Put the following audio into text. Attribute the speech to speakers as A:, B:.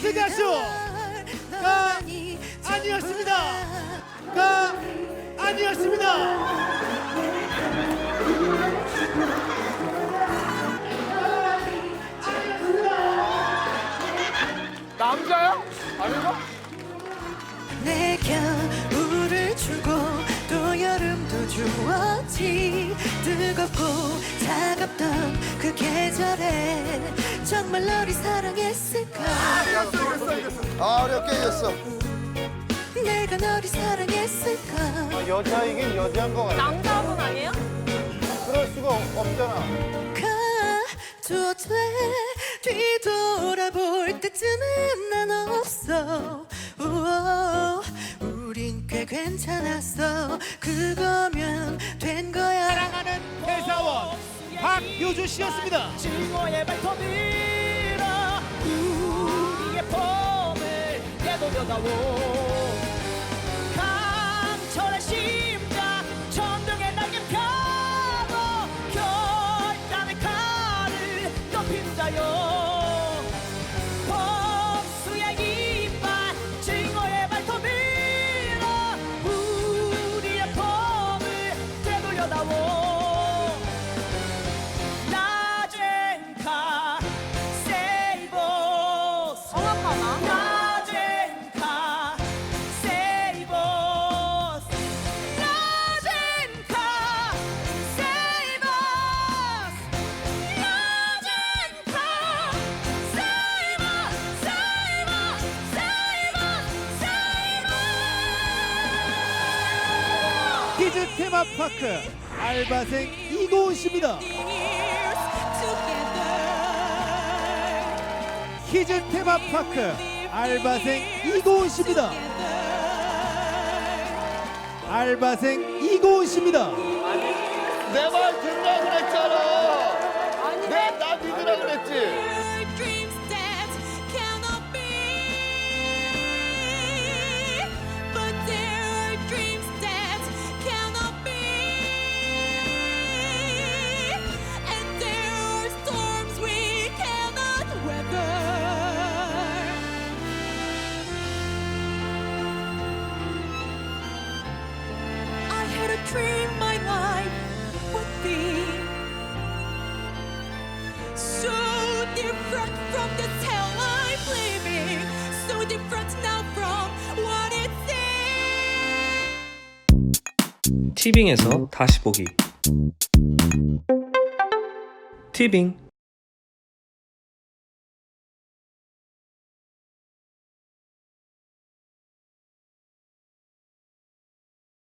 A: 그 가수가 아니었습니다. 가 아니었습니다.
B: 남자야? 아닌가?
C: 내 겨울을 주고 또 여름도 주었지 뜨겁고 차갑던 그 계절에 정말 너를 사랑했을까
D: 아, 어렵게 이겼어.
C: 내가 너를 사랑했을까
D: 여자이긴 여자인 것 같아.
E: 남자분 아니에요?
D: 그럴 수가 없잖아.
C: 가도 돼 뒤돌아볼 때쯤은 난 없어 우오, 우린 꽤 괜찮았어 그거면 된 거야
A: 사랑하는 회사원 박효주 씨였습니다.
F: 증오의 발톱이라 우리의 봄을 되돌려다오
A: 키즈 테마파크 알바생 이고은 씨입니다. 키즈 테마파크 알바생 이고은 씨입니다. 알바생 이고은 씨입니다.
D: 내 말 듣라 그랬잖아. 내나 믿으라 그랬지.
G: 티빙에서 다시 보기. 티빙